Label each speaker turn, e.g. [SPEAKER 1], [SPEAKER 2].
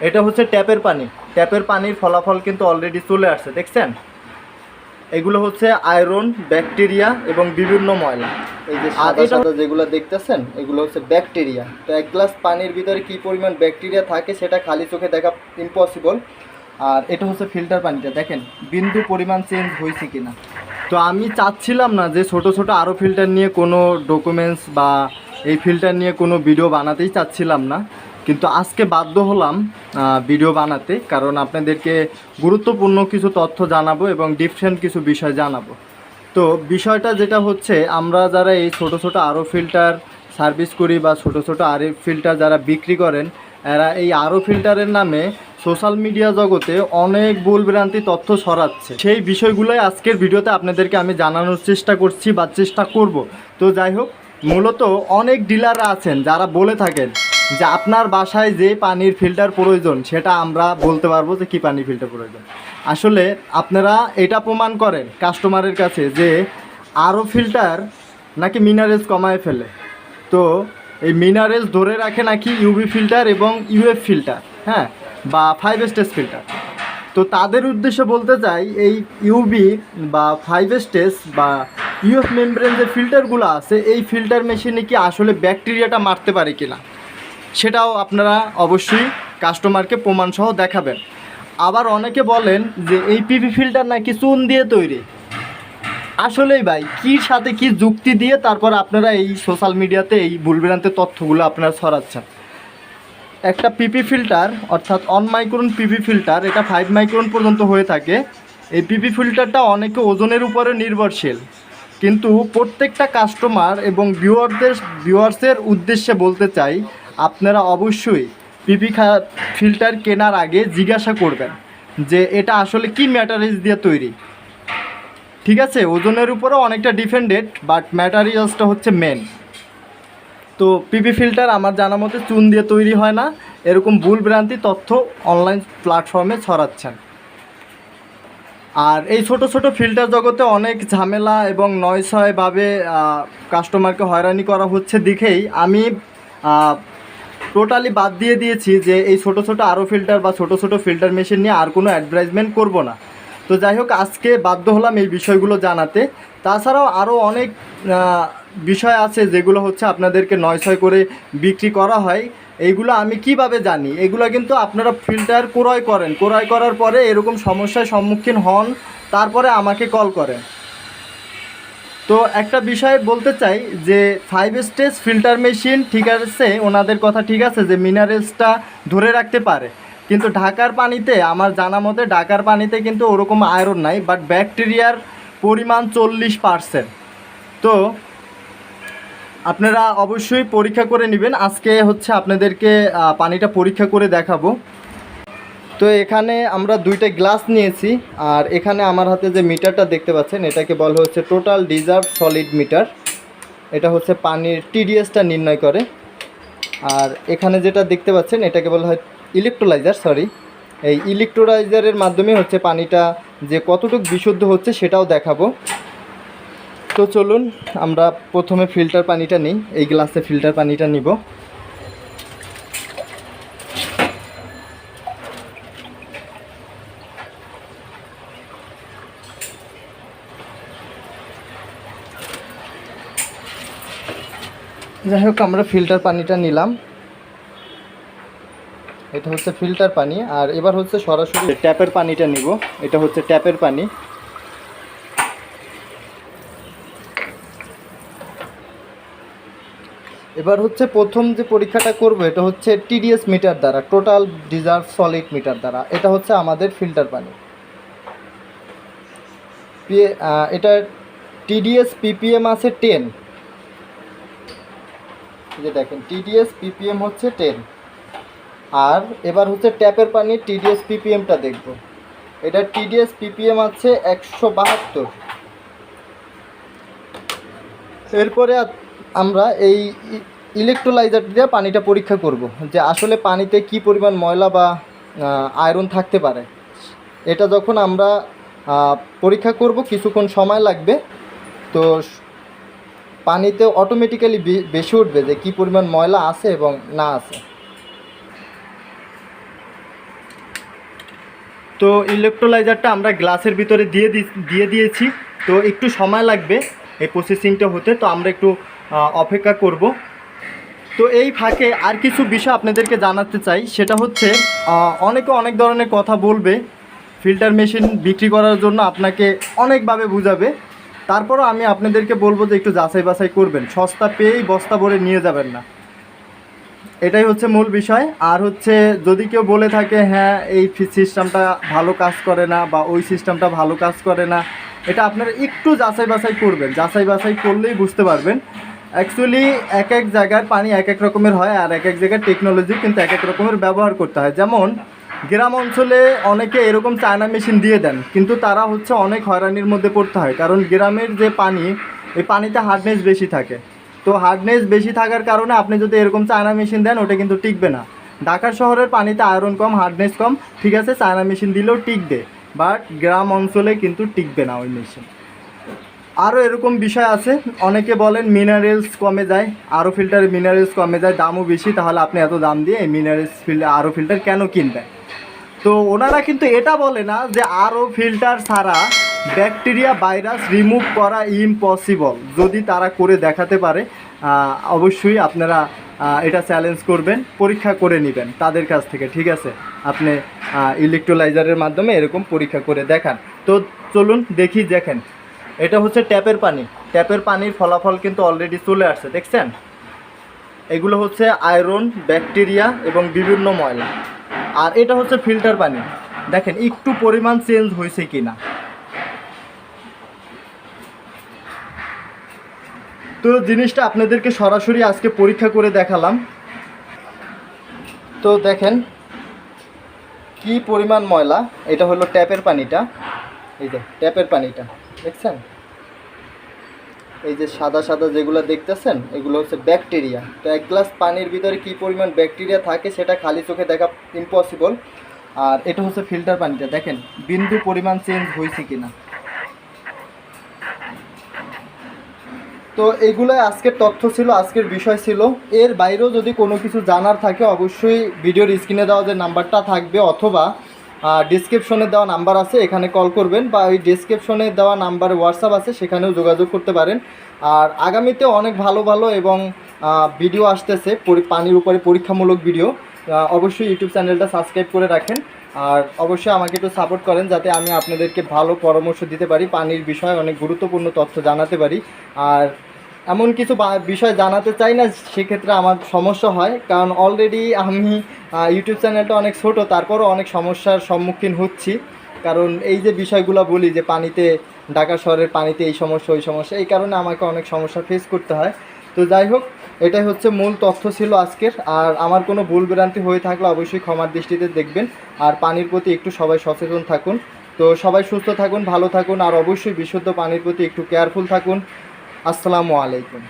[SPEAKER 1] এটা হচ্ছে ট্যাপের পানি। ট্যাপের পানির ফলাফল কিন্তু অলরেডি চলে আসছে দেখছেন? এগুলো হচ্ছে আয়রন ব্যাকটেরিয়া এবং বিভিন্ন ময়লা। এই যে সাদা সাদা যেগুলো দেখতেছেন এগুলো হচ্ছে ব্যাকটেরিয়া তো এক গ্লাস পানির ভিতরে কি পরিমাণ ব্যাকটেরিয়া থাকে সেটা খালি চোখে দেখা ইম্পসিবল আর এটা হচ্ছে ফিল্টার পানিটা দেখেন বিন্দু পরিমাণ চেঞ্জ হয়েছে কিনা। তো আমি চাচ্ছিলাম না যে ছোট ছোট আরও ফিল্টার নিয়ে কোনো ডকুমেন্টস বা এই ফিল্টার নিয়ে কোনো ভিডিও বানাতেই চাচ্ছিলাম না। কিন্তু আজকে বাধ্য হলাম ভিডিও বানাতে কারণ আপনাদেরকে গুরুত্বপূর্ণ কিছু তথ্য জানাব এবং ডিফারেন্ট কিছু বিষয় জানাব। তো বিষয়টা যেটা হচ্ছে, আমরা যারা এই ছোট ছোট আরও ফিল্টার সার্ভিস করি বা ছোট ছোট আরও ফিল্টার যারা বিক্রি করেন, এরা এই আরও ফিল্টারের নামে সোশ্যাল মিডিয়া জগতে অনেক ভুলভ্রান্তি তথ্য ছড়াচ্ছে। সেই বিষয়গুলোই আজকের ভিডিওতে আপনাদেরকে আমি জানানোর চেষ্টা করছি বা চেষ্টা করব। তো যাই হোক মূলত অনেক ডিলাররা আছেন যারা বলে থাকেন যে আপনার বাসায় যে পানির ফিল্টার প্রয়োজন, সেটা আমরা বলতে পারব যে কী পানির ফিল্টার প্রয়োজন। আসলে আপনারা এটা প্রমাণ করেন কাস্টমারের কাছে যে আরও ফিল্টার নাকি মিনারেলস কমায় ফেলে। তো এই মিনারেলস ধরে রাখে নাকি ইউভি ফিল্টার এবং ইউএফ ফিল্টার হ্যাঁ বা ফাইভ স্টেজ ফিল্টার। তো তাদের উদ্দেশ্যে বলতে চাই, এই ইউবি বা ফাইভ স্টেজ বা ইউএফ মেমব্রেন যে ফিল্টারগুলো আছে, এই ফিল্টার মেশিনে কি আসলে ব্যাকটেরিয়াটা মারতে পারে কিনা? সেটাও আপনারা অবশ্যই কাস্টমারকে প্রমাণসহ দেখাবেন। আবার অনেকে বলেন যে, এই পিপি ফিল্টার নাকি চুন দিয়ে তৈরি। আসলেই ভাই, কি সাথে কি যুক্তি দিয়ে তারপর আপনারা এই সোশ্যাল মিডিয়াতে এই ভুলভ্রান্তের তথ্যগুলো আপনারা ছড়াচ্ছেন। একটা পিপি ফিল্টার অর্থাৎ অন মাইক্রন পিপি ফিল্টার এটা ফাইভ মাইক্রন পর্যন্ত হয়ে থাকে। এই পিপি ফিল্টারটা অনেকে ওজনের উপরে নির্ভরশীল। কিন্তু প্রত্যেকটা কাস্টমার এবং ভিউয়ারদের ভিউয়ার্সের উদ্দেশ্যে বলতে চাই, আপনারা অবশ্যই পিপি ফিল্টার কেনার আগে জিজ্ঞাসা করবেন যে এটা আসলে কি ম্যাটারিজ দিয়ে তৈরি। ঠিক আছে? ওজনের উপরেও অনেকটা ডিফেন্ডেড বাট ম্যাটারিয়ালসটা হচ্ছে মেন তো পিপি ফিল্টার আমার জানা মতে চুন দিয়ে তৈরি হয় না। এরকম ভুল ভ্রান্তি তথ্য অনলাইন প্ল্যাটফর্মে ছড়াচ্ছেন। আর এই ছোট ছোট ফিল্টার জগতে অনেক ঝামেলা এবং নয়সয়ভাবে কাস্টমারকে হয়রানি করা হচ্ছে দেখেই আমি টোটালি বাদ দিয়ে দিয়েছি যে এই ছোট ছোট আরও ফিল্টার বা ছোট ছোট ফিল্টার মেশিন নিয়ে আর কোনো অ্যাডভার্টাইজমেন্ট করব না। তো যাই হোক, আজকে বাধ্য হলাম এই বিষয়গুলো জানাতে। তাছাড়াও আরও অনেক বিষয় আছে যেগুলো হচ্ছে আপনাদেরকে নয় ছয় করে বিক্রি করা হয়। এইগুলো আমি কীভাবে জানি? এগুলো কিন্তু আপনারা ফিল্টার ক্রয় করেন। ক্রয় করার পরে এরকম সমস্যার সম্মুখীন হন, তারপরে আমাকে কল করেন। তো একটা বিষয় বলতে চাই যে ফাইভ স্টেজ ফিল্টার মেশিন ঠিক আছে, ওনাদের কথা ঠিক আছে যে মিনারেলসটা ধরে রাখতে পারে। কিন্তু ঢাকার পানিতে, আমার জানা মতে ঢাকার পানিতে কিন্তু ওরকম আয়রন নাই বাট ব্যাকটেরিয়ার পরিমাণ চল্লিশ পার্সেন্ট তো আপনারা অবশ্যই পরীক্ষা করে নেবেন। আজকে হচ্ছে আপনাদেরকে পানিটা পরীক্ষা করে দেখাবো। তো এখানে আমরা দুইটা গ্লাস নিয়েছি, আর এখানে আমার হাতে যে মিটারটা দেখতে পাচ্ছেন, এটাকে বলা হচ্ছে টোটাল ডিজার্ভ সলিড মিটার। এটা হচ্ছে পানির টিডিএসটা নির্ণয় করে। আর এখানে যেটা দেখতে পাচ্ছেন, এটাকে বলা হয় ইলেকট্রোলাইজার সরি এই ইলেকট্রোলাইজারের মাধ্যমে হচ্ছে পানিটা যে কতটুকু বিশুদ্ধ হচ্ছে সেটাও দেখাবো। তো চলুন, আমরা প্রথমে ফিল্টার পানিটা নিই। এই গ্লাসে ফিল্টার পানিটা নিব। যাই হোক, আমরা ফিল্টার পানিটা নিলাম। এটা হচ্ছে ফিল্টার পানি, আর এবার হচ্ছে সরাসরি ট্যাপের পানিটা নিব। এটা হচ্ছে ট্যাপের পানি। এবার হচ্ছে প্রথম যে পরীক্ষাটা করব, এটা হচ্ছে টিডিএস মিটার দ্বারা টোটাল ডিজার্ভ সলিড মিটার দ্বারা। এটা হচ্ছে আমাদের ফিল্টার পানি। এটা টিডিএস পিপিএম আছে টেন যে দেখেন টিডিএস পিপিএম হচ্ছে টেন আর এবার হচ্ছে ট্যাপের পানি টিডিএস পিপিএমটা দেখব। এটা টিডিএস পিপিএম আছে একশো বাহাত্তর। এরপরে আমরা এই ইলেকট্রোলাইজার দিয়ে পানিটা পরীক্ষা করব, যে আসলে পানিতে কি পরিমাণ ময়লা বা আয়রন থাকতে পারে। এটা যখন আমরা পরীক্ষা করব, কিছুক্ষণ সময় লাগবে, তো পানিতে অটোমেটিক্যালি বেশি উঠবে যে কি পরিমাণ ময়লা আছে এবং না আছে। তো ইলেকট্রোলাইজারটা আমরা গ্লাসের ভিতরে দিয়ে দিয়ে দিয়েছি, তো একটু সময় লাগবে এই প্রসেসিংটা হতে, তো আমরা একটু অপেক্ষা করব। তো এই ফাঁকে আর কিছু বিষয় আপনাদেরকে জানাতে চাই। সেটা হচ্ছে অনেকে অনেক ধরনের কথা বলবে, ফিল্টার মেশিন বিক্রি করার জন্য আপনাকে অনেকভাবে বুঝাবে। তারপরও আমি আপনাদেরকে বলব যে একটু যাচাই বাছাই করবেন। সস্তা পেয়েই বস্তা ভরে নিয়ে যাবেন না। এটাই হচ্ছে মূল বিষয়। আর হচ্ছে, যদি কেউ বলে থাকে হ্যাঁ এই সিস্টেমটা ভালো কাজ করে না বা ওই সিস্টেমটা ভালো কাজ করে না, এটা আপনারা একটু যাচাই বাছাই করবেন। যাচাই বাছাই করলেই বুঝতে পারবেন। অ্যাকচুয়ালি এক এক জায়গার পানি এক এক রকমের হয় আর এক এক জায়গার টেকনোলজি কিন্তু এক এক রকমের ব্যবহার করতে হয়। যেমন, গ্রাম অঞ্চলে অনেকে এরকম চায়না মেশিন দিয়ে দেন, কিন্তু তারা হচ্ছে অনেক হয়রানির মধ্যে পড়তে হয়। কারণ গ্রামের যে পানি, এই পানিতে হার্ডনেস বেশি থাকে। তো হার্ডনেস বেশি থাকার কারণে আপনি যদি এরকম চায়না মেশিন দেন, ওটা কিন্তু টিকবে না। ঢাকার শহরের পানিতে আয়রন কম হার্ডনেস কম, ঠিক আছে চায়না মেশিন দিলেও টিকবে। বাট গ্রাম অঞ্চলে কিন্তু টিকবে না ওই মেশিন আরও এরকম বিষয় আছে। অনেকে বলেন মিনারেলস কমে যায়। আরও ফিল্টারে মিনারেলস কমে যায়, দামও বেশি, তাহলে আপনি এত দাম দিয়ে মিনারেলস ফিল্টার আরও ফিল্টার কেন কিনবেন? তো ওনারা কিন্তু এটা বলে না যে আরও ফিল্টার ছাড়া ব্যাকটেরিয়া ভাইরাস রিমুভ করা ইম্পসিবল যদি তারা করে দেখাতে পারে অবশ্যই আপনারা এটা চ্যালেঞ্জ করবেন, পরীক্ষা করে নেবেন তাদের কাছ থেকে, ঠিক আছে? আপনি ইলেকট্রোলাইজারের মাধ্যমে এরকম পরীক্ষা করে দেখান। তো চলুন দেখি, দেখেন। এটা হচ্ছে ট্যাপের পানি। ট্যাপের পানির ফলাফল কিন্তু অলরেডি চলে আসছে, দেখছেন? এগুলো হচ্ছে আয়রন, ব্যাকটেরিয়া এবং বিভিন্ন ময়লা। আর এটা হচ্ছে ফিল্টার পানি। দেখেন, একটু পরিমাণ চেঞ্জ হয়েছে কি না তো জিনিসটা আপনাদেরকে সরাসরি আজকে পরীক্ষা করে দেখালাম। তো দেখেন, কি পরিমাণ ময়লা, এটা হলো ট্যাপের পানিটা। এই যে, ট্যাপের পানিটা। দেখছেন? এই যে সাদা সাদা যেগুলো দেখতেছেন, এগুলো হচ্ছে ব্যাকটেরিয়া। তো এক গ্লাস পানির ভিতরে কি পরিমাণ ব্যাকটেরিয়া থাকে সেটা খালি চোখে দেখা ইম্পসিবল আর এটা হচ্ছে ফিল্টার পানিটা। দেখেন, বিন্দু পরিমাণ চেঞ্জ হয়েছে কিনা। তো এগুলোই আজকের তথ্য ছিল, আজকের বিষয় ছিল। এর বাইরেও যদি কোনো কিছু জানার থাকে, অবশ্যই ভিডিওর স্ক্রিনে দেওয়া যে নাম্বারটা থাকবে, অথবা ডিসক্রিপশনে দেওয়া নাম্বার আছে, এখানে কল করবেন বা ওই ডিসক্রিপশনে দেওয়া নাম্বার হোয়াটসঅ্যাপ আছে, সেখানেও যোগাযোগ করতে পারেন। আর আগামীতে অনেক ভালো ভালো এবং ভিডিও আসতেছে পানির উপরে পরীক্ষামূলক ভিডিও অবশ্যই ইউটিউব চ্যানেলটা সাবস্ক্রাইব করে রাখেন। আর অবশ্যই আমাকে একটু সাপোর্ট করেন, যাতে আমি আপনাদেরকে ভালো পরামর্শ দিতে পারি, পানির বিষয়ে অনেক গুরুত্বপূর্ণ তথ্য জানাতে পারি। আর এমন কিছু বিষয় জানাতে চাই না, সেক্ষেত্রে আমার সমস্যা হয়। কারণ অলরেডি আমি ইউটিউব চ্যানেলটা অনেক ছোট, তারপরও অনেক সমস্যার সম্মুখীন হচ্ছি। কারণ এই যে বিষয়গুলো বলি যে পানিতে, ঢাকা শহরের পানিতে এই সমস্যা, ওই সমস্যা, এই কারণে আমাকে অনেক সমস্যা ফেস করতে হয়। তো যাই হোক, এটাই হচ্ছে মূল তথ্য ছিল আজকের। আর আমার কোনো ভুল ভ্রান্তি হয়ে থাকলে অবশ্যই ক্ষমার দৃষ্টিতে দেখবেন। আর পানির প্রতি একটু সবাই সচেতন থাকুন। তো সবাই সুস্থ থাকুন, ভালো থাকুন, আর অবশ্যই বিশুদ্ধ পানির প্রতি একটু কেয়ারফুল থাকুন। আসসালামু আলাইকুম।